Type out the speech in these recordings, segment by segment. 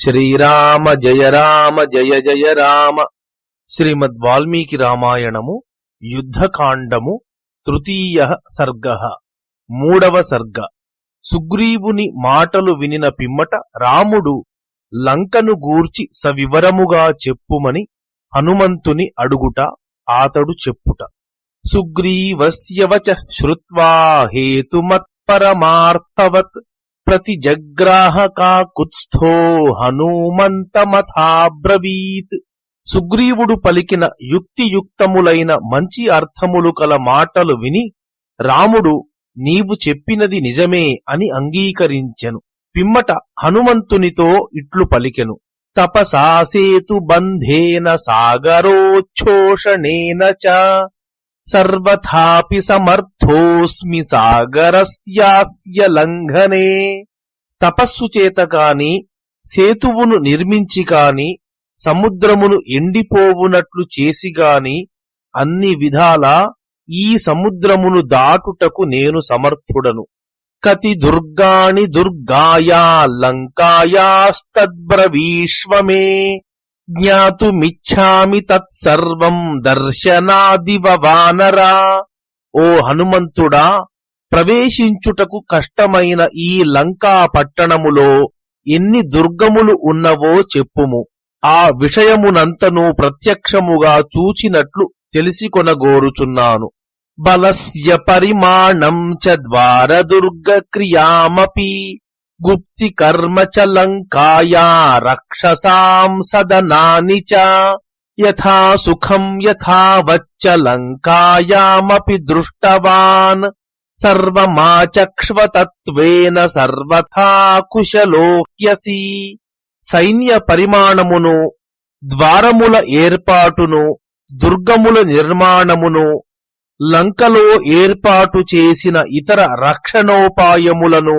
శ్రీరామ జయ రామ జయ జయ రామ. శ్రీమద్ వాల్మీకి రామాయణము యుద్ధకాండము తృతీయ సర్గ. మూడవ సర్గ. సుగ్రీవుని మాటలు వినిన పిమ్మట రాముడు లంకను గూర్చి సవివరముగా చెప్పుమని హనుమంతుని అడుగుట ఆతడు చెప్పుట. సుగ్రీవస్య వచ శ్రుత్వా హేతుమత్పరమార్థవత్ ప్రతి ప్రతిజగ్రాహకాకుత్స్థో హనుమంతమథాబ్రవీత్. సుగ్రీవుడు పలికిన యుక్తియుక్తములైన మంచి అర్థములు కల మాటలు విని రాముడు నీవు చెప్పినది నిజమే అని అంగీకరించెను. పిమ్మట హనుమంతునితో ఇట్లు పలికెను. తపసాసేతు బంధేన సాగరోచ్ఛోషణేన చ సర్వథాపి సమర్థోస్మి సాగరస్యాస్య లంఘనే తపస్సు చేత కాని సేతువును నిర్మించి కాని సముద్రమును ఎండిపోవునట్లు చేసి గాని అన్ని విధాల ఈ సముద్రమును దాటుటకు నేను సమర్థుడను. కతి దుర్గాణి దుర్గాయా లంకాయాస్తద్బ్రవీష్వమే। జ్ఞాతుమిచ్ఛామి తత్సర్వం దర్శనాదివ వానరా ఓ హనుమంతుడా ప్రవేశించుటకు కష్టమైన ఈ లంకా పట్టణములో ఎన్ని దుర్గములు ఉన్నవో చెప్పుము. ఆ విషయమునంతను ప్రత్యక్షముగా చూచినట్లు తెలిసికొనగోరుచున్నాను. బలస్య పరిమాణం చ ద్వారదుర్గ క్రియామపి గుప్తి కర్మ చ లంకాయా రక్షసాం సదనాని చ యథా సుఖం యథా వచ్చ లంకాయామపి దృష్టవాన్ సర్వమాచక్ష్వతత్వేన సర్వథా కుశలోహ్యసి సైన్య పరిమాణమును ద్వారముల ఏర్పాటును దుర్గముల నిర్మాణమును లంకలో ఏర్పాటు చేసిన ఇతర రక్షణోపాయములను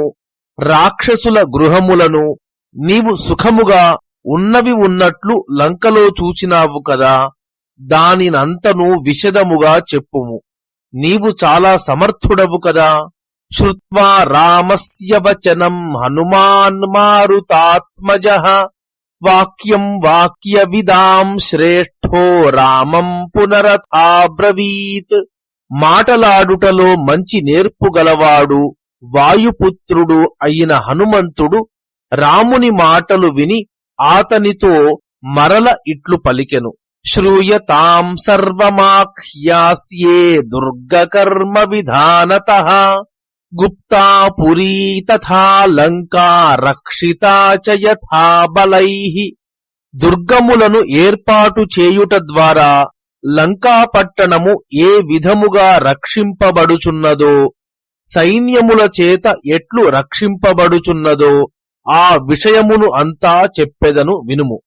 రాక్షసుల గృహములను నీవు సుఖముగా ఉన్నవి ఉన్నట్లు లంకలో చూచినావు కదా దానినంతను విశదముగా చెప్పుము. నీవు చాలా సమర్థుడవు కదా. శ్రుత్వా రామస్య వచనం హనుమాన్ మారుతాత్మజ. వాక్యం వాక్యవిదాం శ్రేష్ఠో రామం పునరథాబ్రవీత్. మాటలాడుటలో మంచి నేర్పు గలవాడు వాయుపుత్రుడు అయిన హనుమంతుడు రాముని మాటలు విని ఆతనితో మరల ఇట్లు పలికెను. శ్రూయతాం సర్వమాఖ్యాస్యే దుర్గకర్మ విధానత. గుప్తా పురీ తథా లంకా రక్షితా చ యథా దుర్గములను ఏర్పాటు చేయుట ద్వారా లంకాపట్టణము ఏ విధముగా రక్షింపబడుచున్నదో సైన్యముల చేత ఎట్లు రక్షింపబడుచున్నదో ఆ విషయమును అంతా చెప్పెదను వినుము.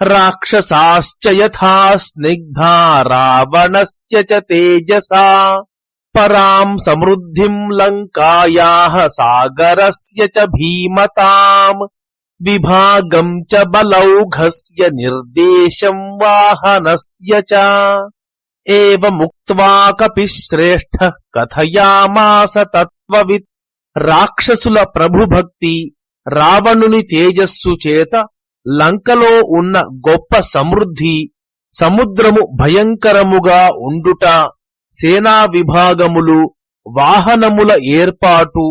రాక్షసాశ్చయథా స్నిగ్ధా రావణస్య చ తేజసా పరాం సమృద్ధిం లంకాయా సాగరస్య చ భీమతాం విభాగం చ బలౌఘస్య నిర్దేశం వాహనస్య చ ఏవముక్త్వా కపి శ్రేష్ఠ కథయామాస తత్వవిత్ రాక్షసుల ప్రభుభక్తి రావణుని తేజస్సు చేత లంకలో ఉన్న గొప్ప సమృద్ధి సముద్రము భయంకరముగా ఉండుట సేనా విభాగములు వాహనముల ఏర్పాటు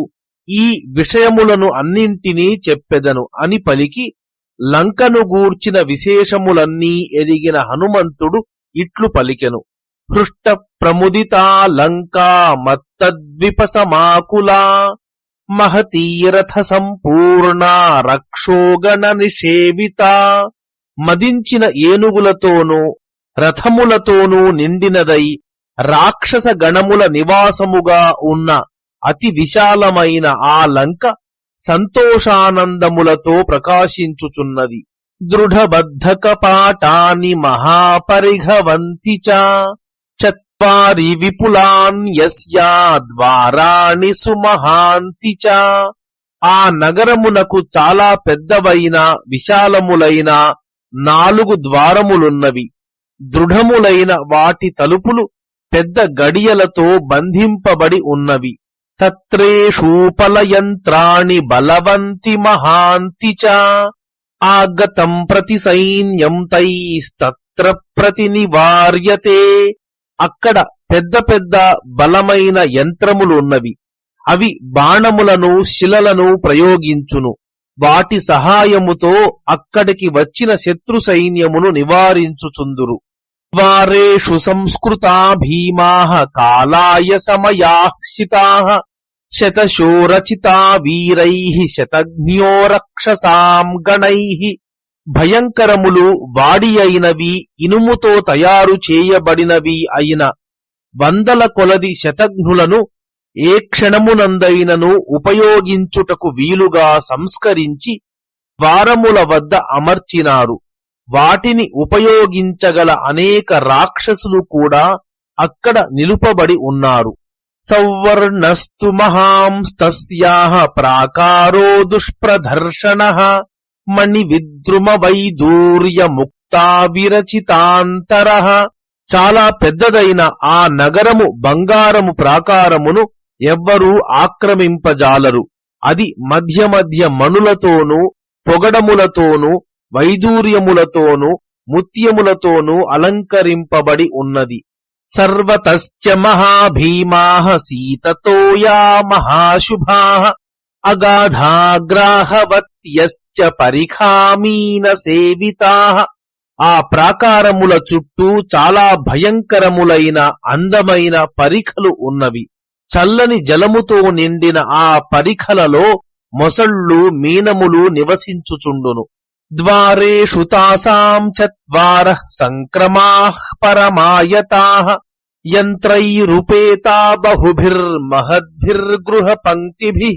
ఈ విషయములను అన్నింటినీ చెప్పెదను. అని పలికి లంకను గూర్చిన విశేషములన్నీ ఎరిగిన హనుమంతుడు ఇట్లు పలికెను. హృష్ట ప్రముదితా లంకా మత్తద్విప సమాకులా మహతీరథ సంపూర్ణ రక్షోగణ నిషేవిత మదించిన ఏనుగులతోనూ రథములతోనూ నిండినదై రాక్షస గణముల నివాసముగా ఉన్న అతి విశాలమైన ఆ లంక సంతోషానందములతో ప్రకాశించుచున్నది దృఢబద్ధకపాటాని మహాపరిఘవంతి చ చత్వారి విపులాన్ యస్యా ద్వారాణి సుమహాంతి చ ఆ నగరమునకు చాలా పెద్దవైన విశాలములైన నాలుగు ద్వారములున్నవి దృఢములైన వాటి తలుపులు పెద్ద గడియలతో బంధింపబడి ఉన్నవి తత్రేషూపలయంత్రాణి బలవంతి మహాంతి చ ఆగతం ప్రతి సైన్యం తైస్తత్ర ప్రతి నివార్యతే అక్కడ పెద్ద పెద్ద బలమైన యంత్రములున్నవి అవి బాణములను శిలలను ప్రయోగించును. వాటి సహాయముతో అక్కడికి వచ్చిన శత్రు సైన్యమును నివారించుచుందురు. ద్వారేషు సంస్కృతా భీమా కాలాయ సమయాక్షితా శతశోరచితా వీరై శతజ్ఞో రక్షసాం గణై భయంకరములు వాడి అయినవి ఇనుముతో తయారు చేయబడినవి అయిన వందల కొలది శతఘ్నులను ఏ క్షణమునందైనను ఉపయోగించుటకు వీలుగా సంస్కరించి ద్వారముల వద్ద అమర్చినారు. వాటిని ఉపయోగించగల అనేక రాక్షసులు కూడా అక్కడ నిలుపబడి ఉన్నారు. సౌవర్ణస్తు మహాంస్తస్యాహ ప్రాకారో దుష్ప్రదర్శన మణి విద్రుమ వైదూర్య విరచితాంతర. చాలా పెద్దదైన ఆ నగరము బంగారము ప్రాకారమును ఎవ్వరూ ఆక్రమింపజాలరు. అది మధ్య మధ్య మణులతోనూ పొగడములతోనూ వైదూర్యములతోనూ ముత్యములతోనూ అలంకరింపబడి ఉన్నది. సర్వతశ్చ మహాభీమా సీతతోయా మహాశుభా. అగాధాగ్రాహవత్యశ్చ పరిఖామీన సేవితా. ఆ ప్రాకారముల చుట్టూ చాలా భయంకరములైన అందమైన పరిఖలు ఉన్నవి. చల్లని జలముతో నిండిన ఆ పరిఖలలో మొసళ్ళు మీనములు నివసించుచుండును. ద్వారేషు తాసాం చత్వార సంక్రమా పరమాయతా. యంత్రైరుపేతా బహుభిర్మహద్భిర్గృహ పంక్తిభి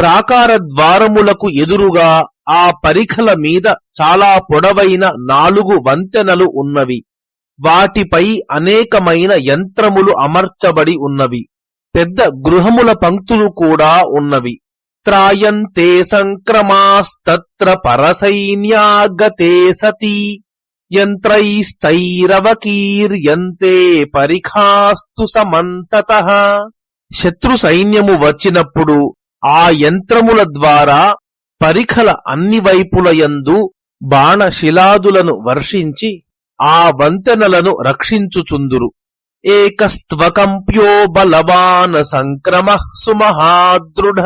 ప్రాకార ద్వారములకు ఎదురుగా ఆ పరిఖల మీద చాలా పొడవైన నాలుగు వంతెనలు ఉన్నవి. వాటిపై అనేకమైన యంత్రములు అమర్చబడి ఉన్నవి. పెద్ద గృహముల పంక్తులు కూడా ఉన్నవి. త్రాయంతే సంక్రమాస్తత్ర పరసైన్యాగతే సతి. యంత్రైస్తైరవకీర్యంతే పరిఖాస్తు సమంతత. శత్రు సైన్యము వచ్చినప్పుడు ఆ యంత్రముల ద్వారా పరిఖల అన్ని వైపులయందు బాణశిలాదులను వర్షించి ఆ వంతెనలను రక్షించుచుందురు. ఏకస్త్వకంప్యో బలవాన్ సంక్రమ సుమహాదృఢ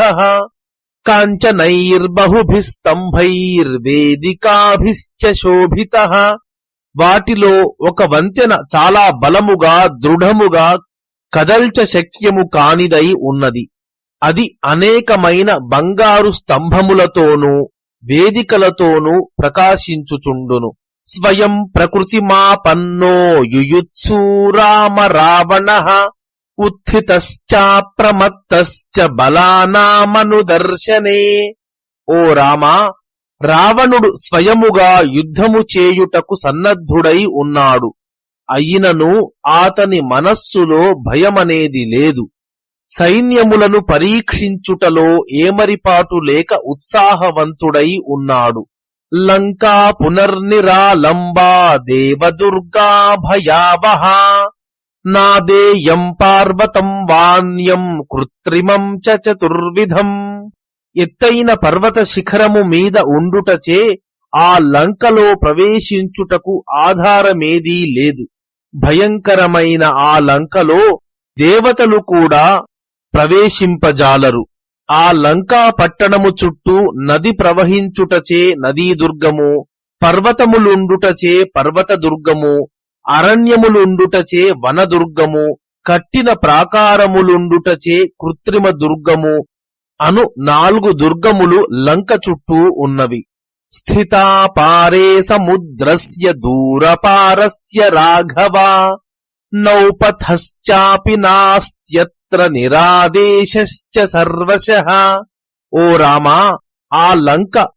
కాంచనైర్బహుభిస్తంభైర్వేదికాభిశ్చ శోభిత వాటిలో ఒక వంతెన చాలా బలముగా దృఢముగా కదల్చ శక్యము కానిదై ఉన్నది. అది అనేకమైన బంగారు స్తంభములతోనూ వేదికలతోనూ ప్రకాశించుచుండును. స్వయం ప్రకృతిమాపన్నో యుయుత్సూ రామ రావణ ఉత్థితశ్చాప్రమత్తశ్చ బలానామనుదర్శనే ఓ రామా రావణుడు స్వయముగా యుద్ధము చేయుటకు సన్నద్ధుడై ఉన్నాడు. అయినను ఆతని మనస్సులో భయమనేది లేదు. సైన్యములను పరీక్షించుటలో ఏమరిపాటు లేక ఉత్సాహవంతుడై ఉన్నాడు. లంకా పునర్నిరాలంబా దేవదుర్గా భయావహ నాదేయం పార్వతం వాణ్యం కృత్రిమం చ చతుర్విధం. ఎత్తైన పర్వత శిఖరము మీద ఉండుటచే ఆ లంకలో ప్రవేశించుటకు ఆధారమేదీ లేదు. భయంకరమైన ఆ లంకలో దేవతలు కూడా ప్రవేశింపజాలరు. ఆ లంకా పట్టణము చుట్టూ నది ప్రవహించుటచే నదీ దుర్గము పర్వతములుండుటచే పర్వత దుర్గము అరణ్యములుండుటచే వనదుర్గము కట్టిన ప్రాకారములుండుటచే కృత్రిమ దుర్గము అను నాలుగు దుర్గములు లంక చుట్టూ ఉన్నవి. స్థితాపారే సముద్రస్య దూరపారస్య రాఘవ నౌపథశ్చాపి నాస్త్యత్ర నిరాదేశశ్చ సర్వశః. ఓ రామా ఆ లంక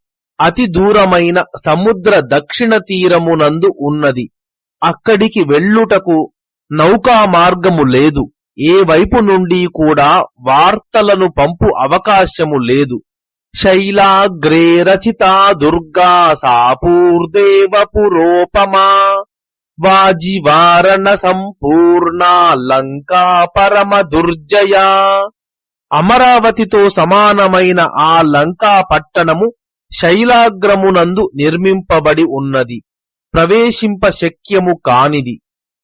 అతి దూరమైన సముద్ర దక్షిణ తీరమునందు ఉన్నది. అక్కడికి వెళ్ళుటకు నౌకా మార్గము లేదు. ఏ వైపు నుండి కూడా వార్తలను పంపు అవకాశము లేదు. శైలాగ్రే రచితా దుర్గా సాపూర్దేవ పురోపమా వాజివారణ సంపూర్ణ లంకా పరమ దుర్జయా అమరావతితో సమానమైన ఆ లంకా పట్టణము శైలాగ్రమునందు నిర్మింపబడి ఉన్నది। ప్రవేశింప శక్యము కానిది।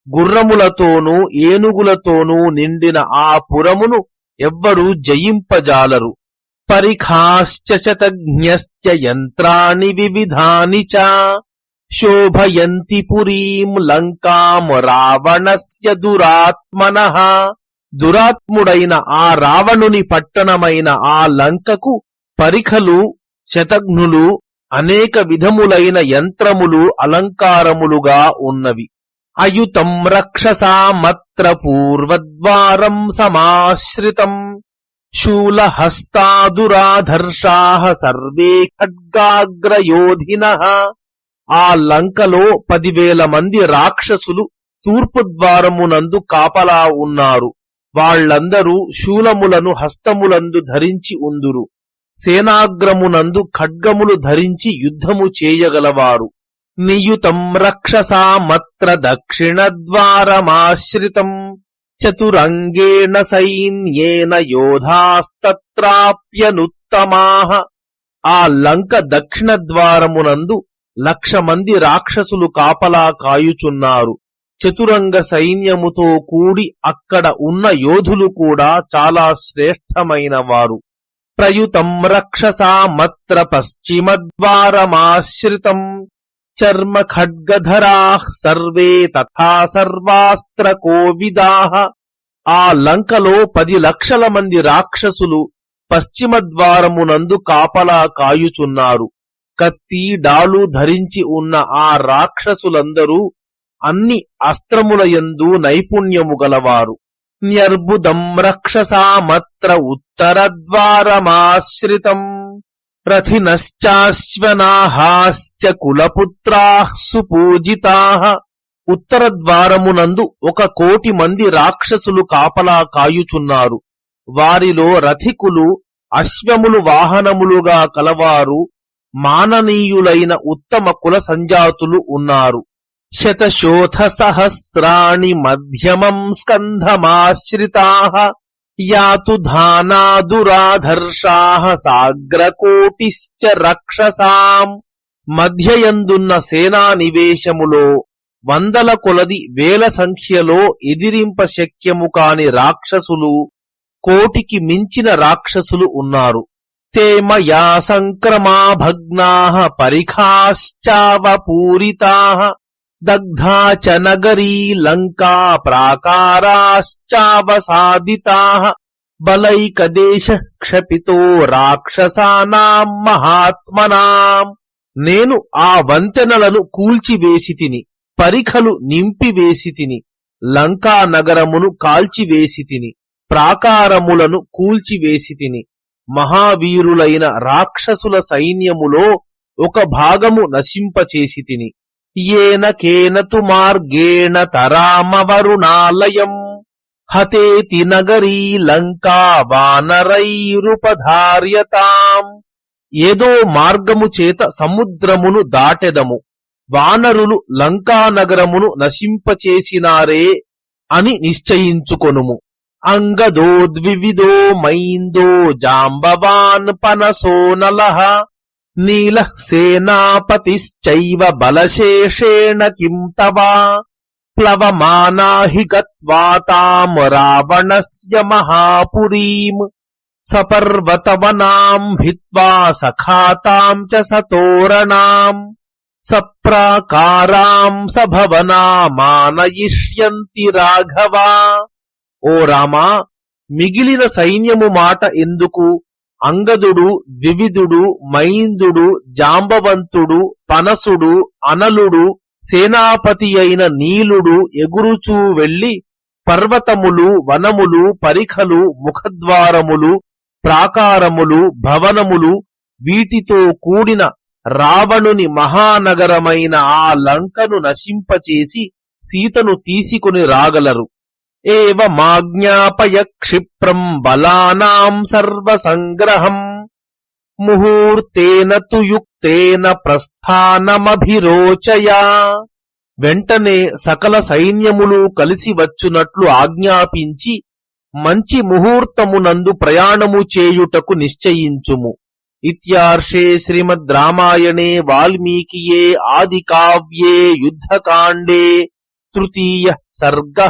గుర్రములతోనూ ఏనుగులతోనూ నిండిన ఆ పురమును ఎవ్వరూ జయింపజాలరు। పరిఖాశ్చ శతజ్ఞశ్చ యంత్రాణి వివిధాని చ। శోభయంతి పురీం లంకాం రావణస్య దురాత్మన. దురాత్ముడైన ఆ రావణుని పట్టణమైన ఆ లంకకు పరిఖలు శతఘ్నులు అనేక విధములైన యంత్రములు అలంకారములుగా ఉన్నవి. అయుతం రక్షసామత్ర పూర్వద్వారం సమాశ్రితం. శూలహస్తాదురాధర్షా సర్వే ఖడ్గాగ్రయోధిన. ఆ లంకలో పదివేల మంది రాక్షసులు తూర్పు ద్వారమునందు కాపలా ఉన్నారు. వాళ్ళందరూ శూలములను హస్తములందు ధరించి ఉందురు. సేనాగ్రమునందు ఖడ్గములు ధరించి యుద్ధము చేయగలవారు. నియుతం రక్షసామత్ర దక్షిణ ద్వారమాశ్రితం చతురంగేణ సైన్యేన యోధాస్తత్రాప్యనుత్తమా. ఆ లంక దక్షిణ ద్వారమునందు లక్ష మంది రాక్షసులు కాపలా కాయుచున్నారు. చతురంగ సైన్యముతో కూడి అక్కడ ఉన్న యోధులు కూడా చాలా శ్రేష్టమైన వారు ప్రయుతం రక్షసామత్ర పశ్చిమద్వారమాశ్రితం చర్మ ఖడ్గధరా సర్వే తథా సర్వాస్త్ర కోవిదాహ ఆ లంకలో పది లక్షల మంది రాక్షసులు పశ్చిమ ద్వారమునందు కాపలా కాయుచున్నారు. కత్తి డాలు ధరించి ఉన్న ఆ రాక్షసులందరూ అన్ని అస్త్రములయందు నైపుణ్యము గలవారు. న్యర్బుదం రక్షసామత్ర ఉత్తరద్వారమాశ్రితం రథినశ్చాశ్వనాహాశ్చ కులపుత్రా సుపూజితా. ఉత్తర ఒక కోటి మంది రాక్షసులు కాపలా కాయుచున్నారు. వారిలో రథికులు అశ్వములు వాహనములుగా కలవారు. మాననీయులైన ఉత్తమ కుల సంజాతులు ఉన్నారు. శతశోథ సహస్రాణి మధ్యమం స్కంధమాశ్రితా యాతు ధానాదురాధర్షా సాగ్రకోటిశ్చ రక్షసాం. మధ్యయందున్న సేనా నివేశములో వందల కొలది వేల సంఖ్యలో ఎదిరింప శక్యము కాని రాక్షసులు కోటికి మించిన రాక్షసులు ఉన్నారు. తే మయా సంక్రమా భగ్నా పరిఖాశ్చావపూరితా దగ్ధా చ నగరీ లంకా ప్రాకారాశ్చావసాదితా బలైకదేశ క్షపితో రాక్షసానాం మహాత్మనాం నేను ఆ వంతెనలను కూల్చివేసి తిని పరిఖలు నింపివేసి తిని లంకా నగరమును కాల్చివేసి తిని ప్రాకారములను కూల్చివేసి తిని మహావీరులైన రాక్షసుల సైన్యములో ఒక భాగము నశింపచేసి తిని ఏన కేనతు మార్గేణ తరామవరుణాలయం. హతేతి నగరీ లంకా వానరైరుపధార్యతాం. ఏదో మార్గము చేత సముద్రమును దాటెదము. వానరులు లంకా నగరమును నశింపచేసినారే అని నిశ్చయించుకొనుము. అంగదో ద్వివిదో మైందో జాంబవాన్ పనసో నలః నీల సేనాపతిశ్చైవ బలశేషేణ కిం తవా ప్లవమానా హి గత్వా తాం రావణస్య మహాపురీం సపర్వతవనాం భిత్వా సఖాతాం చ సతోరణాం సప్రాకారాం సభవనామానయిష్యంతి రాఘవా ఓ రామా మిగిలిన సైన్యము మాట ఎందుకు? అంగదుడు ద్వివిధుడు మైందుడు జాంబవంతుడు పనసుడు అనలుడు సేనాపతి అయిన నీలుడు ఎగురుచూ వెళ్ళి పర్వతములు వనములు పరిఖలు ముఖద్వారములు ప్రాకారములు భవనములు వీటితో కూడిన రావణుని మహానగరమైన ఆ లంకను నశింపచేసి సీతను తీసుకుని రాగలరు. ఏవమాజ్ఞాపయ క్షిప్రం బలానాం సర్వసంగ్రహం. ముహూర్తేన తు యుక్తేన ప్రస్థానమభిరోచయా. వెంటనే సకల సైన్యములు కలిసి వచ్చునట్లు ఆజ్ఞాపించి మంచి ముహూర్తమునందు ప్రయాణము చేయుటకు నిశ్చయించుము. ఇత్యార్షే శ్రీమద్ రామాయణే వాల్మీకియే ఆది కావ్యే యుద్ధకాండే తృతీయ సర్గ.